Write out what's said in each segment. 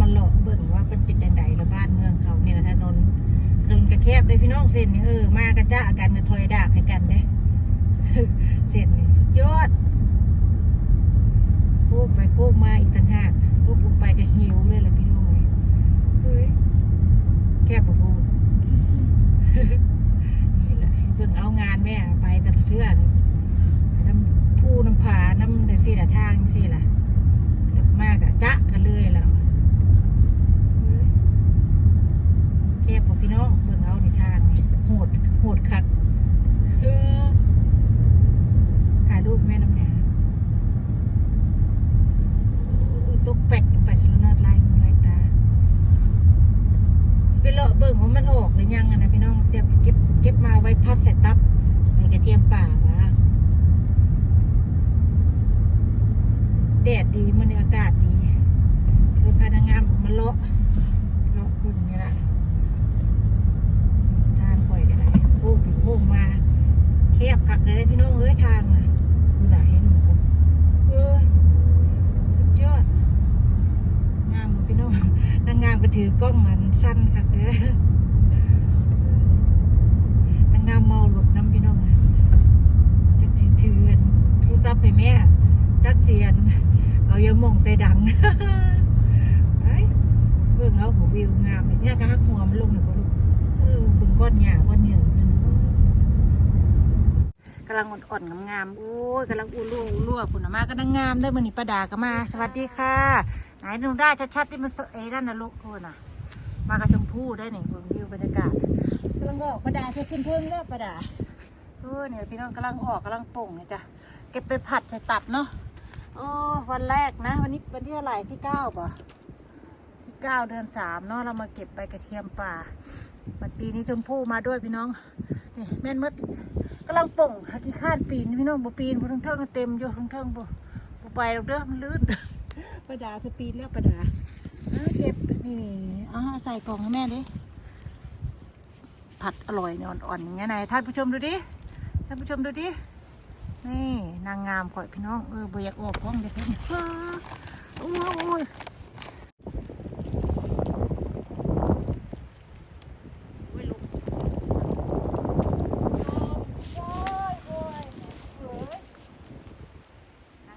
มาหลอกเบิ่งว่าเป็นเป็นจังใดละบ้านเมืองเขาเนี่ยนะถนนถนนกระแคบเลยพี่น้องเส้นนี่เออมากระจ้ากันกระถอยดากให้กันเด้เส้นนี่สุดยอดโค้งไปโค้งมาอีกต่างหากตกลงไปก็หิวเลยล่ะพี่น้องเอ้ยเฮ้ยแคบบ่บูนี่แหละเบิ่งเอางานแม่ไปแต่ละเทื่อนน้ำผู้น้ำผาน้ำเดี๋ยวสิละทางสิล่ะเลิกมากอะจ๊ะกันเลยแล้วเฮ้ยแคบบ่พี่น้องเบิ่งเอาในทางนี่โหดโหดคักเออถ่ายรูปแม่น้ำแหน่โอ้ยตกแปกลงไปสุดนอดลายหูลายตา ไปเลาะเบิ่งว่ามันออกหรือยังอะนะพี่น้องจะเก็บเก็บมาไว้พัดใส่ ตับในกระเทียมป่าวะแดดดีมันอากาศดีเลยพานักงามมาเลาะเลาะคุณนี่ละทางปล่อยกันเลยโค้งไปโค้งมาแคบคักเลยพี่น้องเอ้ยทางอะดูหนเห็นหนูผมเอ้ยสุดยอดงามบ่พี่น้องนางงามก็ถือกล้องมันสั้นค่ะเด้อาเมาหลุดน้ำพี่น้องจักสิถือนโทรศัพท์ให้แม่จักเสียน เอายาหม่องใส่ดังไอ้เบิ่งเอาหัววิวงามเนี่ยก็ฮักหัวมันลงเลยบ่ลูกเออเบิ่งก้อนหญ้าก้อนเหยื่อนั่นกำลังอ่อนๆงามๆโอ้ยกำลังอู้รั่วอู้รั่วพุ่นน่ะมาก็นางงามเด้มื้อนี้ป้าดาก็มา สวัสดีค่ะ ไหนดูได้ชัดๆที่มันเอ้นั่นนะลูกโทษนะ มากระชมพู่ได้หนึ่งวิวบรรยากาศกำลังออกประดาจะขึ้นเพิ่งเด้อประดาโอ้เนี่ยพี่น้องกำลังออกกำลังป่งเนี่ยจ้ะเก็บไปผัดใส่ตับเนาะโอ้วันแรกนะ วันนี้วันที่เท่าไหร่ที่เก้าป่ะที่เก้าเดือนสามเนาะเรามาเก็บไปกระเทียมป่าบัดปีนี้ชมพู่มาด้วยพี่น้องนี่แม่นมดกำลังป่งหักขี้ข้านปีนพี่น้องบ่ปีนบ่ทั้งเทิงก็เต็มอยู่ทั้งเทิงบ่บ่ไปหรอกเด้อมันลื่นประดาสปีดแล้วประดา เอาเก็บนี่เอใส่กล่องให้แม่ดิ ผัดอร่อยนี่ยอ่อนๆอย่างเงี้ยท่านผู้ชมดูดิ ท่านผู้ชมดูดิ นี่นางงามข่อยพี่น้อง เออเบียากออกกล้องเด็กเนี่ยอ้าโอ้ยโอ้ย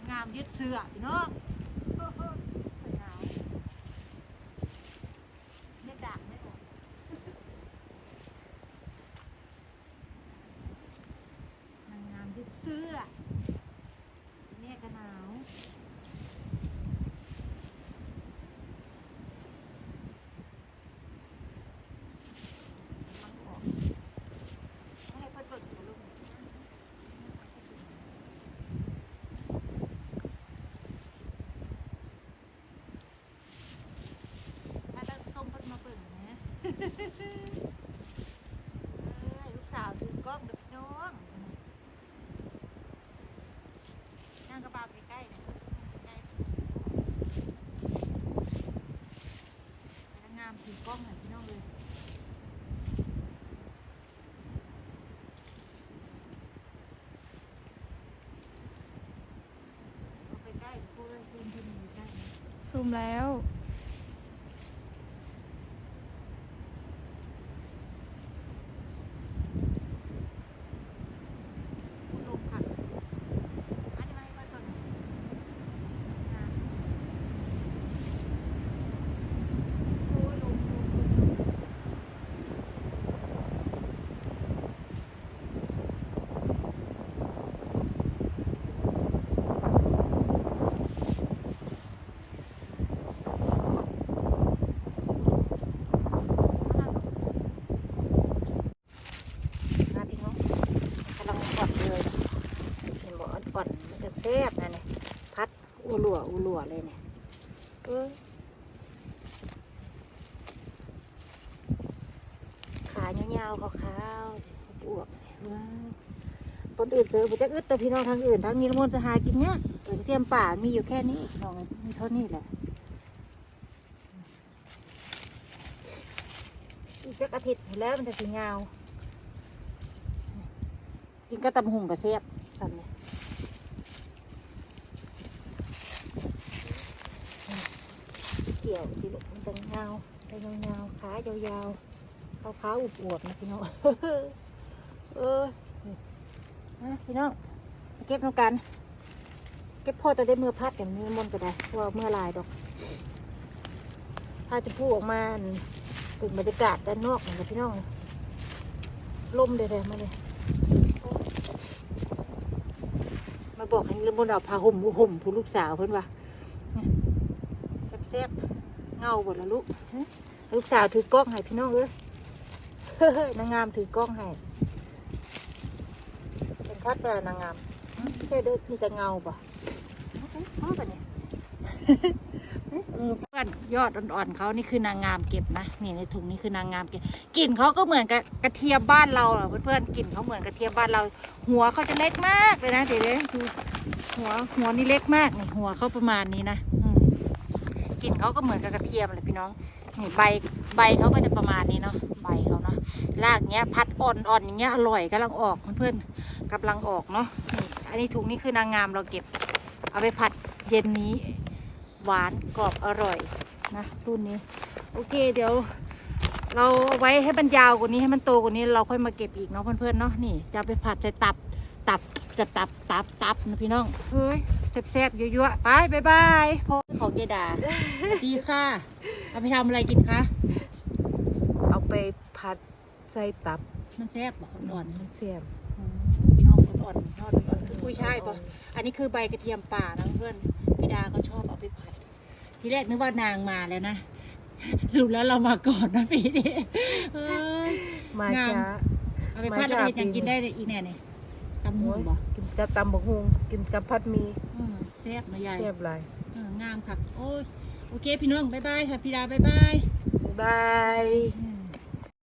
งามยึดเสื้อพี่น้อง หนาวไม่ดักไม่ออกนางงามยึดเสื้อเนี่ยก็หนาวมันออกไม่ให้เพิ่นเปิดหัวลูกถ้าเราส้มเพิ่นมาเปิดนะ เอ้ย ลูกสาวถือกล้องเด็กน้องนั่งกระเป๋าใกล้ๆเนี่ยใกล้พนักงานถือกล้องให้พี่น้องเลยใกล้พูดเลยพูดพูดอยู่ใกล้ซูมแล้ว พูดลงค่ะอันนี้มาให้ก่อนก่อนนะโอ้ยลงลงลง นะพี่น้องกำลังอ่อนเลยนะเห็นบ อกอ่อนๆมันจะแซ่บนะเนี่ยพัดอูหลัวอูหลัวเลยเนี่ยเอ้ยขายาวๆขาวๆอวบๆว้าวคนอื่นเจอบุจะอึดแต่พี่น้องทางอื่นทางนี้ละมนจะหากินเนี่ยเออเทียมป่ามีอยู่แค่นี้น้องมีเท่านี้แหละอีกสักอาทิตย์แล้วมันจะสียากินก็ตำหุ่งกับเสียบสั่นเลยกิน กี่ ยวสิลูกมันจะยาวไปยาวๆขายาวๆเขาขาอุบอวบๆนะพี่น้องเออนะพี่น้องเก็บน้ำกัน เก็บพอจะได้เมื่อพัดอย่างนี้มนก็ได้เพว่าเมื่อลายดอกถ้าจะพูดออกมาอันเป็นบรรยากาศด้านนอกนะพี่น้องลมเด็ดๆมาเลยมาบอกให้ละมนต์เอาผ้าห่มห่มผู้ลูกสาวเพิ่อนว่าแซ่บๆ เงาหมดละลูกลูกสาวถือกล้องให้พี่น้องเอยนางงามถือกล้องให้เป็นชัดเวลานางงามไม่ใช่เด้อมีแต่เงาป่ะเอาไปเนี่ยเออเพื่อนยอดอ่อนๆเขานี่คือนางงามเก็บนะนี่ในถุงนี้คือนางงามเก็บกลิ่นเขาก็เหมือนกับกระเทียมบ้านเราเพื่อนๆกลิ่นเขาเหมือนกระเทียมบ้านเรา หัวเขาจะเล็กมากเลยนะเดี๋ยวเลยดูหัวหัวนี่เล็กมากนี่หัวเขาประมาณนี้นะอื กลิ่นเขาก็เหมือนกับกระเทียมเลยพี่น้องนี่ใบใบเขาก็จะประมาณนี้เนาะใบเขาเนาะรากเนี้ยพัดอ่อนๆอย่างเงี้ยอร่อยกำลังออกเพื่อนๆกำลังออกเนาะนี่อันนี้ถุงนี้คือนางงามเราเก็บ เอาไปผัดเย็นนี้ หวานกรอบอร่อยนะรุ่นนี้ โอเคเดี๋ยว เราเอาไว้ให้มันยาวกว่านี้ให้มันโตกว่านี้เราค่อยมาเก็บอีกเนาะเพื่อนๆเนาะนี่จะไปผัดใส่ตับตับ จะตับตับตับนะพี่น้องเฮ้ยแซ่บๆยั่วๆไปบายบายพ่อของเยดาสวัสดีค่ะเอาไปทำอะไรกินคะเอาไปผัดใส่ตับมันแซ่บบอกอ่อนมันเสียบๆอืมพี่น้องอ่อนๆยอดอ่อนๆคือกุ้ยช่ายปะอันนี้คือใบกระเทียมป่านะเพื่อนพี่ดาก็ชอบเอาไปผัด ทีแรกนึกว่านางมาแล้วนะสรุปแล้วเรามาก่อนนะพี่นี่เอ้ยมางามช้าเอาไปพัดแล้วมาเฮ็ดหยังจากกินได้อีกแน่นี่ ตำหูโอ้ยบ่กินกับตำบักฮุงกินกับผัดหมีอืมแซ่บนะยายเสียบหลายเอองามค่ะโอ้ยโอเคพี่น้องบ๊ายบายค่ะพี่ดาบ๊ายบาย บ๊ายบายอื